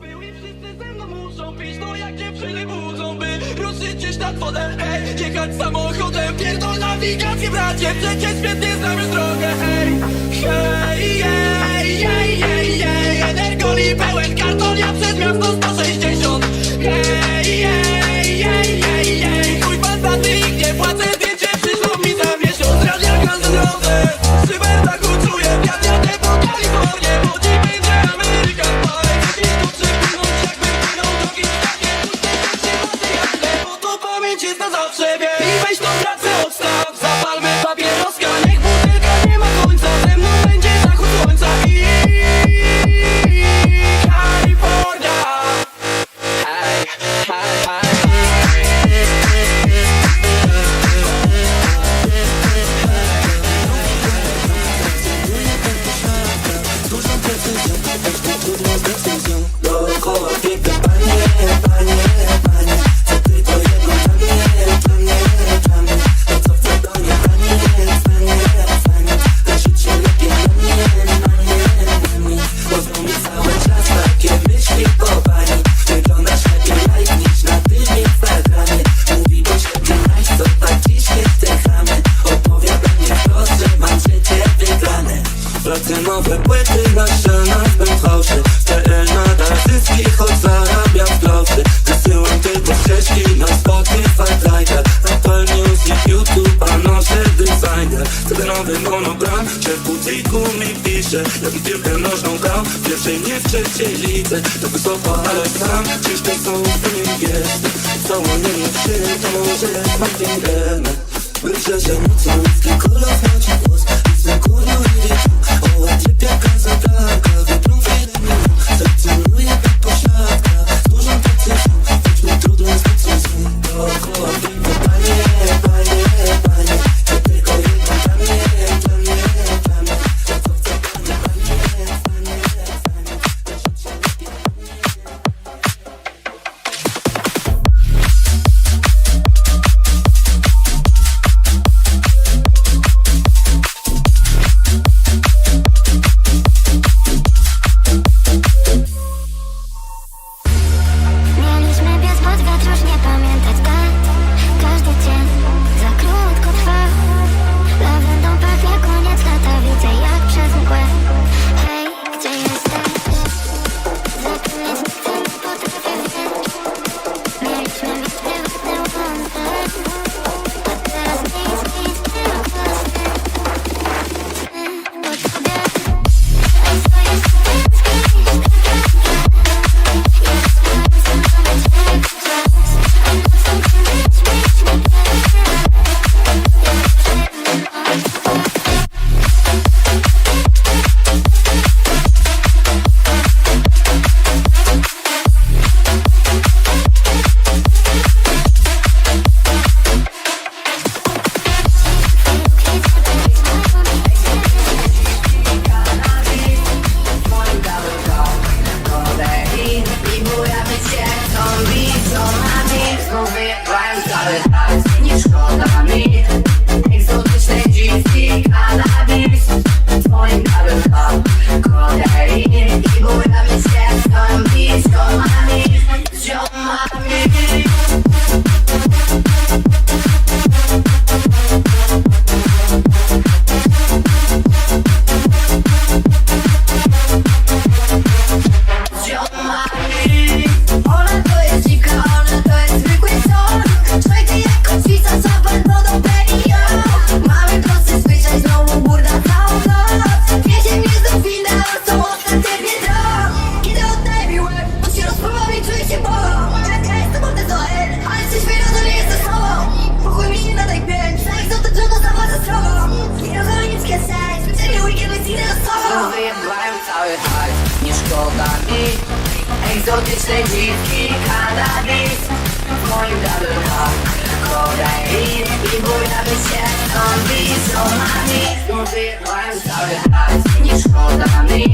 Byli wszyscy ze mną muszą pić, no jak dziewczyny budzą, by ruszyć gdzieś nad wodę, ej Jechać samochodem, pierdol nawigację, bracie, przecież świetnie znam już drogę, ej Hej, ej, ej, ej, ej, energoli pełen karton, ja przez miasto 160 Hej, ej, ej, ej, ej piszę Jak piłkę nożną gram W pierwszej nie w trzeciej lice To wysoko, ale sam Ciężko są w tym jest Całą nie nie przy To może jest Martin Wybrze, że mocno Ludzki kolor znaczy głos Jestem kurno i wieczór O, a ty piaka zabraka Солонаний, скуди, лайм, ставить, а шкода, не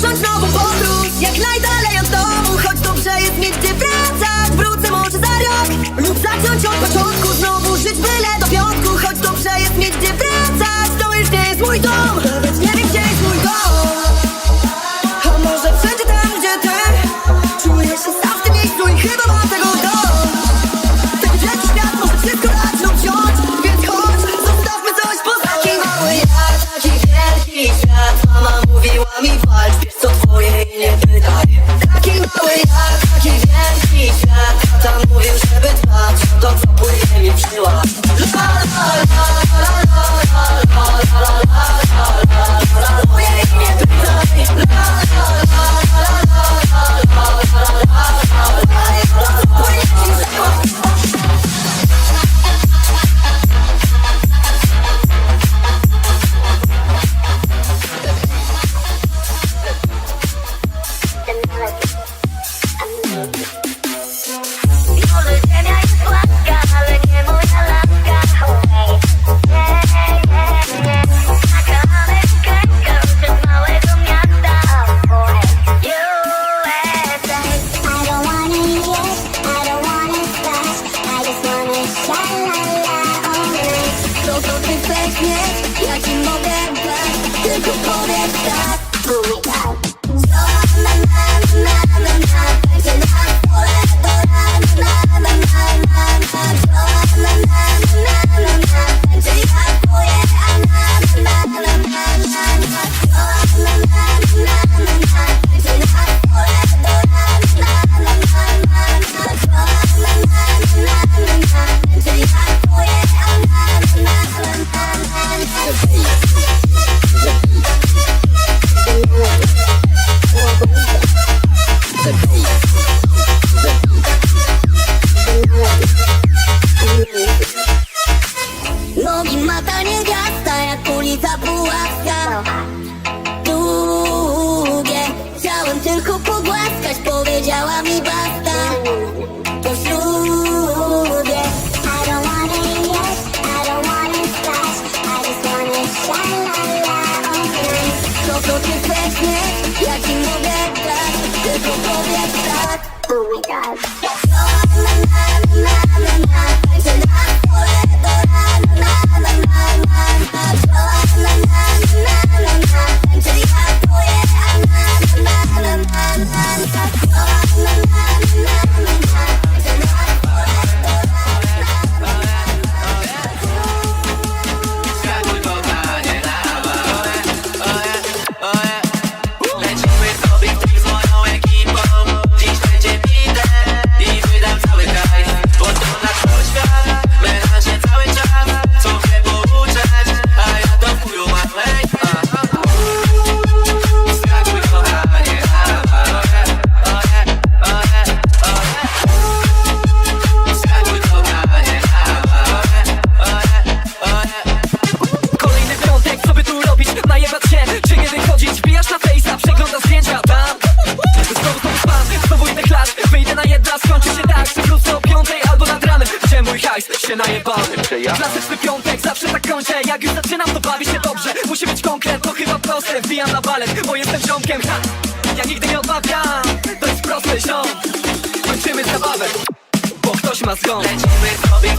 Sonst noch ein Fotos, ja, Kleider. to nie seknie tak, tylko powiedz tak. Oh my god. się najebałem Klasyczny piątek, zawsze tak kończę Jak już zaczynam to bawi się dobrze. Musi być konkret, to chyba proste. Wbijam na balet, bo jestem ziomkiem. Ha! Ja nigdy nie odmawiam. To jest proste ziom. Kończymy zabawę Bo ktoś ma skąd Lecimy sobie,